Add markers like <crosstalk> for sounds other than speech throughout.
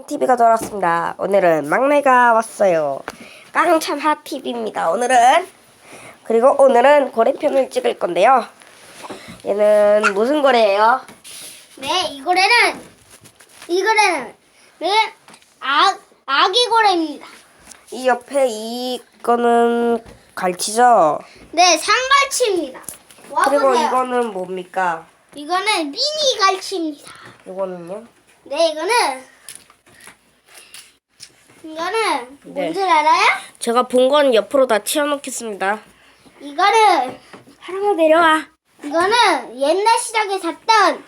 TV가 돌아왔습니다. 오늘은 막내가 왔어요. 깡참 핫TV입니다. 오늘은 그리고 오늘은 고래편을 찍을 건데요. 얘는 무슨 고래예요? 네, 이 고래는 이 고래는 네, 아, 아기 고래입니다. 이 옆에 이거는 갈치죠. 네, 상갈치입니다. 그리고 와보세요. 이거는 뭡니까? 이거는 미니 갈치입니다. 이거는요? 네, 이거는 이거는 네. 뭔 줄 알아요? 제가 본 건 옆으로 다 치워놓겠습니다. 이거는 하랑아 내려와. 이거는 옛날 시장에 샀던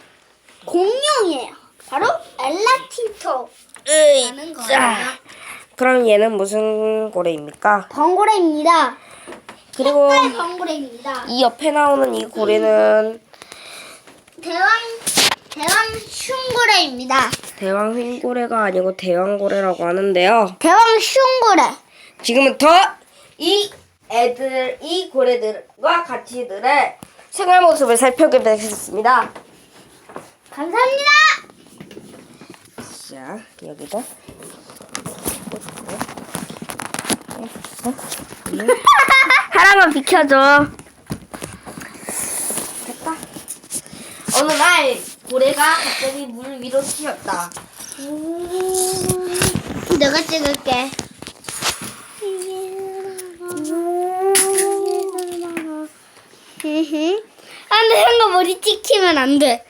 공룡이에요. 바로 엘라틴토 라는 거예요. 으이짜. 그럼 얘는 무슨 고래입니까? 번고래입니다. 그리고 색깔 번고래입니다. 이 옆에 나오는 이 고래는 대왕 대왕 슝고래입니다. 대왕 흰고래가 아니고 대왕고래라고 하는데요. 대왕 슝고래. 지금부터 이 애들, 이 고래들과 가치들의 생활 모습을 살펴보겠습니다. 감사합니다. 자, 여기다. 하나만 비켜줘. 됐다. 어느 날 고래가 갑자기 물 위로 튀었다. 내가 찍을게. 안 돼 형가 머리 찍히면 안 돼.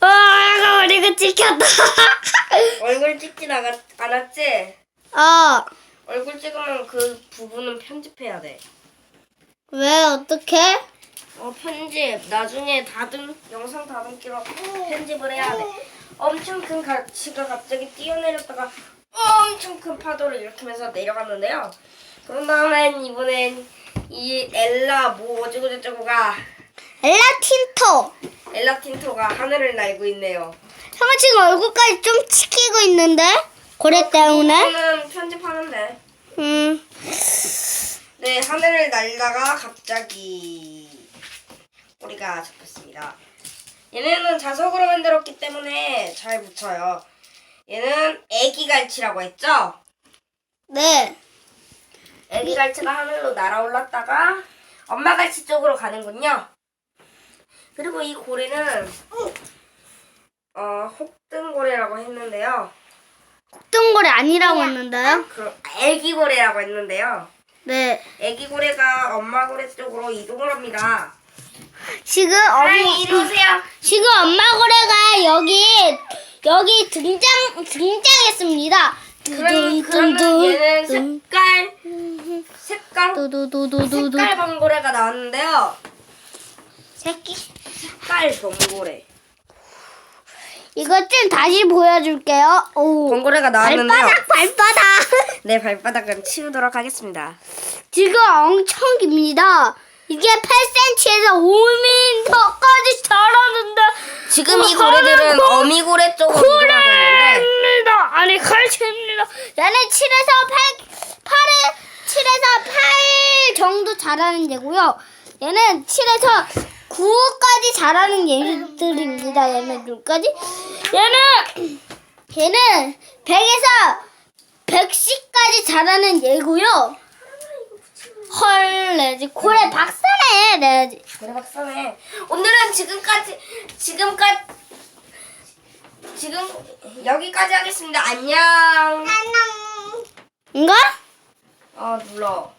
아, 형가 머리가 찍혔다. <laughs> 얼굴 찍진 않았, 않았지? 어, 얼굴 찍으면 그 부분은 편집해야 돼. 왜 어떻게? 어, 편집. 나중에 다듬, 영상 다듬기로 편집을 해야 돼. 엄청 큰 가치가 갑자기 뛰어내렸다가 엄청 큰 파도를 일으키면서 내려갔는데요. 그런 다음엔 이번엔 이 엘라 뭐 어쩌고 저쩌고가 엘라 틴토. 엘라 틴토가 하늘을 날고 있네요. 형아 지금 얼굴까지 좀 치키고 있는데 고래 때문에. 이거는 편집하는데. 음. 네, 하늘을 날다가 갑자기 꼬리가 잡혔습니다. 얘네는 자석으로 만들었기 때문에 잘 붙여요. 얘는 애기 갈치라고 했죠? 네. 애기 갈치가 하늘로 날아올랐다가 엄마 갈치 쪽으로 가는군요. 그리고 이 고래는 어, 혹등고래라고 했는데요. 똥고래 아니라고 했는데요? 그 애기 고래라고 했는데요. 네. 애기 고래가 엄마 고래 쪽으로 이동을 합니다. 지금 어머 이리 오세요. 지금 엄마 고래가 여기 여기 등장 등장했습니다. 그럼, 그러면 얘는 색깔, 색깔, 두두두두두두 색깔 범고래가 나왔는데요. 새끼. 색깔 범고래. 이것 좀 다시 보여줄게요. 오. 범고래가 나왔는데요. 발바닥 발바닥. 네, 발바닥은 치우도록 하겠습니다. 지금 엄청 깁니다. 이게 8cm에서 5m까지 자라는데 지금 이 어, 고래들은 고- 어미고래 쪽으로 이동하고 있는데 고래입니다. 아니 칼치입니다. 얘는 7에서 8 8에 7에서 8 정도 자라는 얘고요. 얘는 7에서 9까지 자라는 얘들입니다. 얘네들까지. 얘는 얘는 100에서 110까지 자라는 얘고요. 헐, 레지 고래 박사네, 레지. 고래 박사네. 오늘은 지금까지 지금까지 지금 여기까지 하겠습니다. 안녕. 인가? 어 눌러.